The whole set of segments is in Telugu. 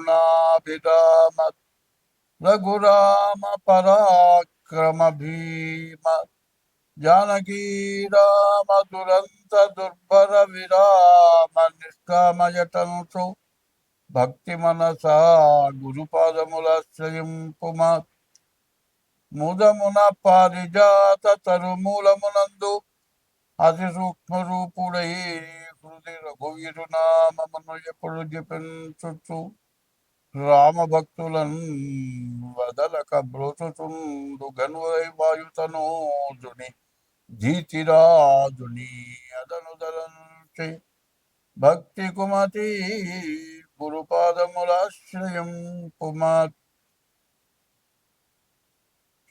రామగుణాభిరామ రఘురామ పరాక్రమ భీమ జానకీ రామ దురంత దుర్భర విరామ నిష్కామయటంసు భక్తి మనసా గురుపాదములాశ్రయింపుమా ముదమున పారిజాత తరుమూలమునందు అతి సూక్ష్మ రూపుడై హృది రఘువీరు నామమును ఎప్పుడు జపించుచు? రామ భక్తులను వదలక బ్రోచుచుండు గనువై వాయుతనోజుని జీతిరాజుని అదనుదలంచి భక్తి కుమతి గురుపాదములాశ్రయం కుమార్.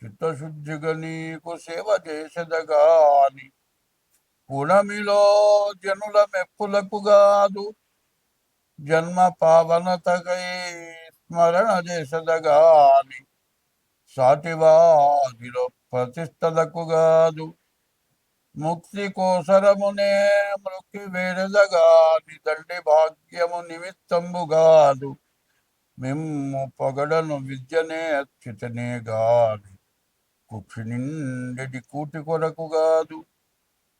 చిత్తశుద్ధిగా నీకు సేవ చేసేదగాని గుణమిలో జనుల మెప్పులకు గాదు. జన్మ పావనతకై స్మరణ చేసదగాని సాటివాదిలో ప్రతిష్టలకు గాదు. ముక్తి కోసరమునే మృక్కి వేరదగాని దండి భాగ్యము నిమిత్తంబు గాదు. మిమ్ము పొగడను విద్యనే అచ్యుతనే గాని కుక్షి నిండెడి కూటి కొరకు గాదు.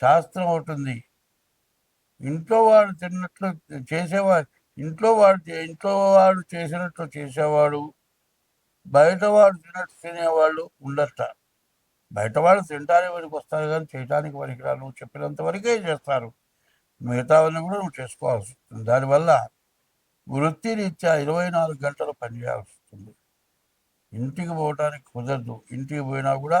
శాస్త్రం అవుతుంది ఇంట్లో వాడు తిన్నట్లు చేసేవాడు ఇంట్లో వాడు ఇంట్లో వాడు చేసినట్లు చేసేవాడు బయట వాడు తిన్నట్టు తినేవాళ్ళు ఉండట బయట వాళ్ళు తినడానికి వరకు వస్తారు కానీ చేయడానికి పనికిరా నువ్వు చెప్పినంత వరకే చేస్తారు. మిగతావన్నీ కూడా నువ్వు చేసుకోవాల్సి వస్తుంది. దానివల్ల వృత్తి రీత్యా ఇరవై నాలుగు గంటలు పనిచేయాల్సి వస్తుంది. ఇంటికి పోవటానికి కుదరదు. ఇంటికి పోయినా కూడా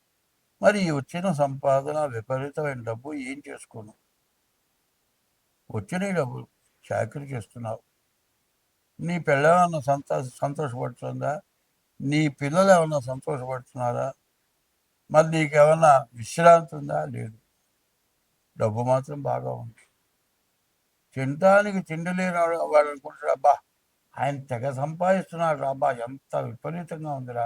మరి వచ్చిన సంపాదన విపరీతమైన డబ్బు ఏం చేసుకోను వచ్చిన డబ్బు చాకరీ చేస్తున్నావు. నీ పిల్లలేమన్నా సంతోష సంతోషపడుతుందా? నీ పిల్లలు ఏమన్నా సంతోషపడుతున్నారా? మరి నీకేమన్నా విశ్రాంతి ఉందా? లేదు. డబ్బు మాత్రం బాగా ఉంది. తినడానికి తిండి లేని వాడు అనుకుంటాడు అబ్బా ఆయన తెగ సంపాదిస్తున్నాడు అబ్బా ఎంత విపరీతంగా ఉందిరా.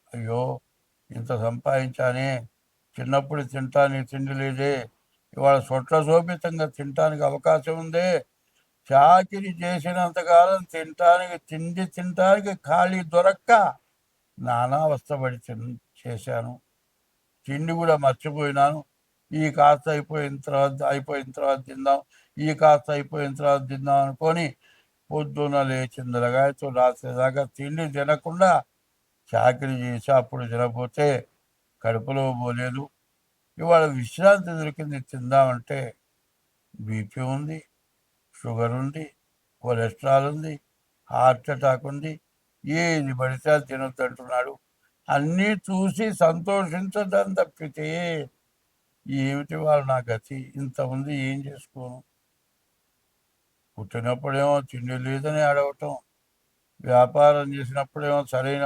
అయ్యో ఇంత సంపాదించానే చిన్నప్పుడు తింటానికి తిండి లేదే ఇవాళ సొట్ల శోభితంగా తినటానికి అవకాశం ఉందే. చాకిరి చేసినంతకాలం తినటానికి తిండి తినటానికి ఖాళీ దొరక్క. నానా అవస్థపడి తిన్ చేశాను. తిండి కూడా మర్చిపోయినాను. ఈ కాస్త అయిపోయిన తర్వాత అయిపోయిన తర్వాత తిందాం ఈ కాస్త అయిపోయిన తర్వాత తిందాం అనుకొని పొద్దున లేచిందలగాయతో రాత్రి దాకా తిండి తినకుండా చాకరీ చేసి అప్పుడు తినకపోతే కడుపులో పోలేదు. ఇవాళ విశ్రాంతి దొరికింది తిందామంటే బీపీ ఉంది షుగర్ ఉంది కొలెస్ట్రాల్ ఉంది హార్ట్ అటాక్ ఉంది ఏది పడితే అది తినొద్దు అంటున్నాడు. అన్నీ చూసి సంతోషించడం తప్పితే ఏమిటి వాళ్ళు నా గతి? ఇంత ఉంది ఏం చేసుకోను? పుట్టినప్పుడేమో తిండి లేదని అడగటం వ్యాపారం చేసినప్పుడేమో సరైన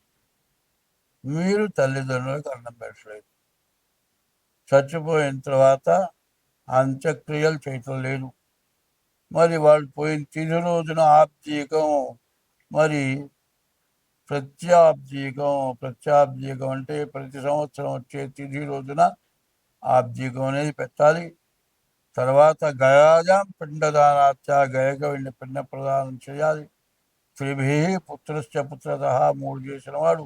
మీరు తల్లిదండ్రులకు అన్నం పెట్టలేదు. చచ్చిపోయిన తర్వాత అంత్యక్రియలు చేయటం లేదు. మరి వాళ్ళు పోయిన తిది రోజున ఆబ్దీకం మరి ప్రత్యాబ్దీకం ప్రత్యాబ్దీకం అంటే ప్రతి సంవత్సరం వచ్చే తిథి రోజున ఆబ్దీకం అనేది పెట్టాలి. తర్వాత గయాజాం పిండదానాత్య గయక వెళ్ళి పిండ ప్రదానం చేయాలి. త్రిభి పుత్రశ్చ పుత్రత మూడు చేసిన వాడు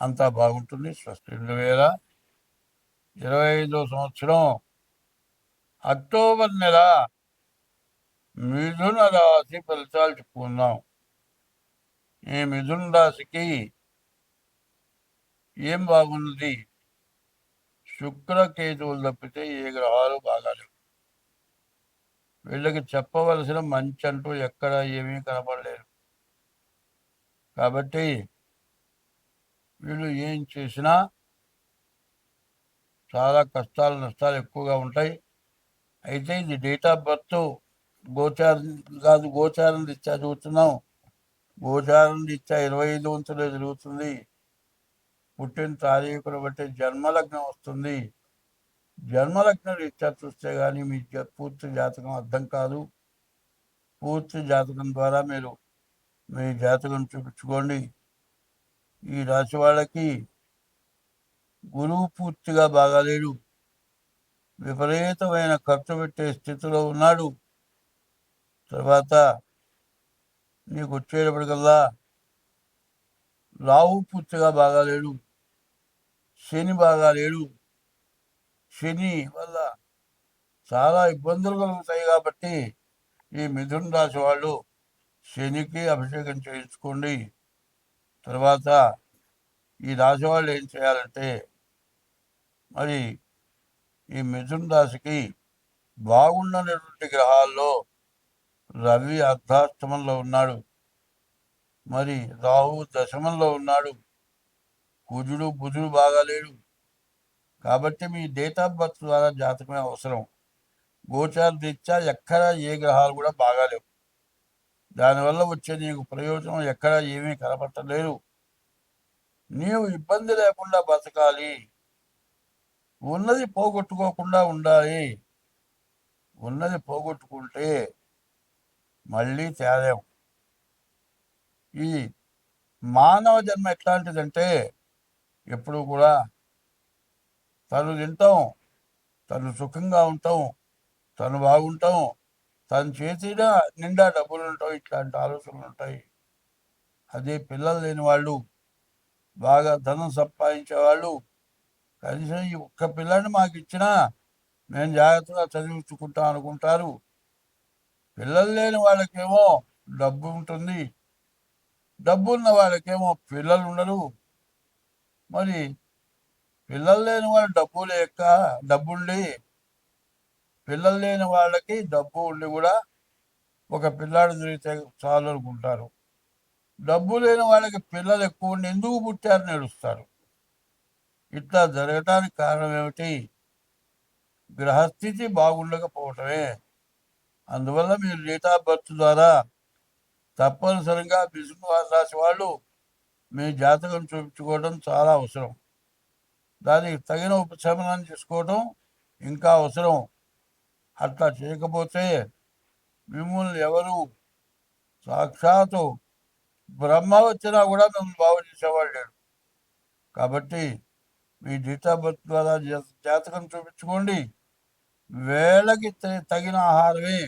అంతా బాగుంటుంది. స్వస్తి రెండు వేల ఇరవై ఐదో సంవత్సరం అక్టోబర్ నెల మిథున రాశి ఫలితాలు చెప్పుకుందాం. ఈ మిథున రాశికి ఏం బాగున్నది? శుక్ర కేతువులు తప్పితే ఏ గ్రహాలు బాగాలేవు. వీళ్ళకి చెప్పవలసిన మంచి అంటూ ఎక్కడ ఏమీ కనపడలేదు. కాబట్టి వీళ్ళు ఏం చేసినా చాలా కష్టాలు నష్టాలు ఎక్కువగా ఉంటాయి. అయితే ఇది డేట్ ఆఫ్ బర్త్ గోచారం కాదు గోచారం రీత్యా చదువుతున్నాం గోచారం రీత్యా ఇరవై ఐదు వంతులే జరుగుతుంది. పుట్టిన తారీఖును బట్టి జన్మలగ్నం వస్తుంది. జన్మలగ్నం రీత్యా చూస్తే కానీ మీ జ- పూర్తి జాతకం అర్థం కాదు. పూర్తి జాతకం ద్వారా మీరు మీ జాతకం చూపించుకోండి. ఈ రాశి వాళ్ళకి గురువు పూర్తిగా బాగాలేడు. విపరీతమైన ఖర్చు పెట్టే స్థితిలో ఉన్నాడు. తర్వాత నీకు వచ్చేటప్పటికల్లా రావు పూర్తిగా బాగాలేడు. శని బాగాలేడు. శని వల్ల చాలా ఇబ్బందులు కలుగుతాయి కాబట్టి ఈ మిథున రాశి వాళ్ళు శనికి అభిషేకం చేయించుకోండి. తర్వాత ఈ రాశి వాళ్ళు ఏం చేయాలంటే మరి ఈ మిథున్ రాశికి బాగుండనటువంటి గ్రహాల్లో రవి అర్ధాష్టమంలో ఉన్నాడు. మరి రాహు దశమంలో ఉన్నాడు. కుజుడు బుధుడు బాగాలేడు కాబట్టి మీ డేట్ ఆఫ్ బర్త్ ద్వారా జాతకమే అవసరం. గోచార రీత్యా ఎక్కడ ఏ గ్రహాలు కూడా బాగాలేవు. దానివల్ల వచ్చే నీకు ప్రయోజనం ఎక్కడ ఏమీ కనబట్టలేదు నీవు ఇబ్బంది లేకుండా బతకాలి. ఉన్నది పోగొట్టుకోకుండా ఉండాలి. ఉన్నది పోగొట్టుకుంటే మళ్ళీ తేలేం. ఈ మానవ జన్మ ఎట్లాంటిదంటే ఎప్పుడు కూడా తను తింటాం తను సుఖంగా ఉంటాం తను బాగుంటాం తను చేసిన నిండా డబ్బులు ఉంటాయి ఇట్లాంటి ఆలోచనలు ఉంటాయి అదే పిల్లలు లేని వాళ్ళు బాగా ధనం సంపాదించే వాళ్ళు కనీసం ఈ ఒక్క పిల్లని మాకు ఇచ్చినా మేము జాగ్రత్తగా చదివించుకుంటాం అనుకుంటారు. పిల్లలు లేని వాళ్ళకేమో డబ్బు ఉంటుంది డబ్బు ఉన్న వాళ్ళకేమో పిల్లలు ఉండరు మరి పిల్లలు లేని వాళ్ళు డబ్బు లేక డబ్బుండి పిల్లలు లేని వాళ్ళకి డబ్బు ఉండి కూడా ఒక పిల్లాడు దొరికితే చాలు అనుకుంటారు. డబ్బు లేని వాళ్ళకి పిల్లలు ఎక్కువ ఉండి ఎందుకు పుట్టారని ఏడుస్తారు ఇట్లా జరగటానికి కారణం ఏమిటి? గ్రహస్థితి బాగుండకపోవటమే. అందువల్ల మీరు డేట్ ఆఫ్ బర్త్ ద్వారా తప్పనిసరిగా మిథున రాసి వాళ్ళు మీ జాతకం చూపించుకోవడం చాలా అవసరం. దానికి తగిన ఉపశమనం చేసుకోవడం ఇంకా అవసరం. అట్లా చేయకపోతే మిమ్మల్ని ఎవరు సాక్షాత్తు బ్రహ్మ వచ్చినా కూడా మిమ్మల్ని బాగు చేసేవాళ్ళు లేడు. కాబట్టి మీ డేట్ ద్వారా జాతకం చూపించుకోండి. వేళకి తగిన ఆహారమే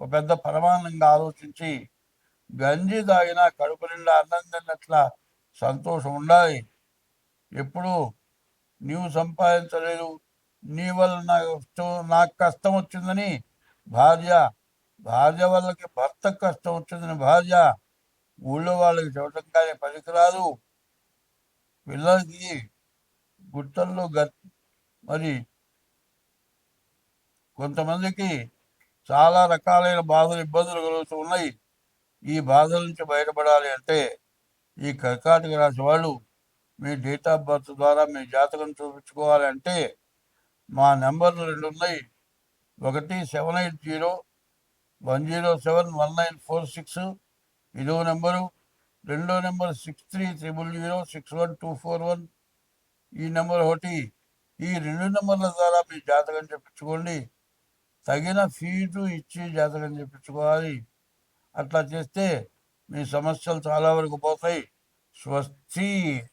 ఒక పెద్ద పరమానంగా ఆలోచించి గంజి తాగిన కడుపు నిండా అన్నం తిన్నట్ల సంతోషం ఉండాలి. ఎప్పుడు నీవు సంపాదించలేదు. నీ వల్ల నాకు నాకు కష్టం వచ్చిందని భార్య భార్య వాళ్ళకి భర్త కష్టం వచ్చిందని భార్య ఊళ్ళో వాళ్ళకి చూడటం కానీ పనికిరాదు. పిల్లలకి గుట్టల్లో గ మరి కొంతమందికి చాలా రకాలైన బాధలు ఇబ్బందులు కలుగుతూ ఉన్నాయి. ఈ బాధల నుంచి బయటపడాలి అంటే ఈ కర్కాటక రాశి వాళ్ళు మీ డేట్ ఆఫ్ బర్త్ ద్వారా మీ జాతకం చూపించుకోవాలి అంటే మా నెంబర్లు రెండు ఉన్నాయి. ఒకటి seven eight zero one zero seven one nine four six. ఇదో నెంబరు. రెండో number six three triple zero six one two four one. ఈ నెంబర్ ఒకటి. ఈ రెండు నెంబర్ల ద్వారా మీ జాతకం చెప్పించుకోండి. తగిన ఫీజు ఇచ్చి జాతకం చెప్పించుకోవాలి. అట్లా చేస్తే మీ సమస్యలు చాలా వరకు పోతాయి. స్వస్తి.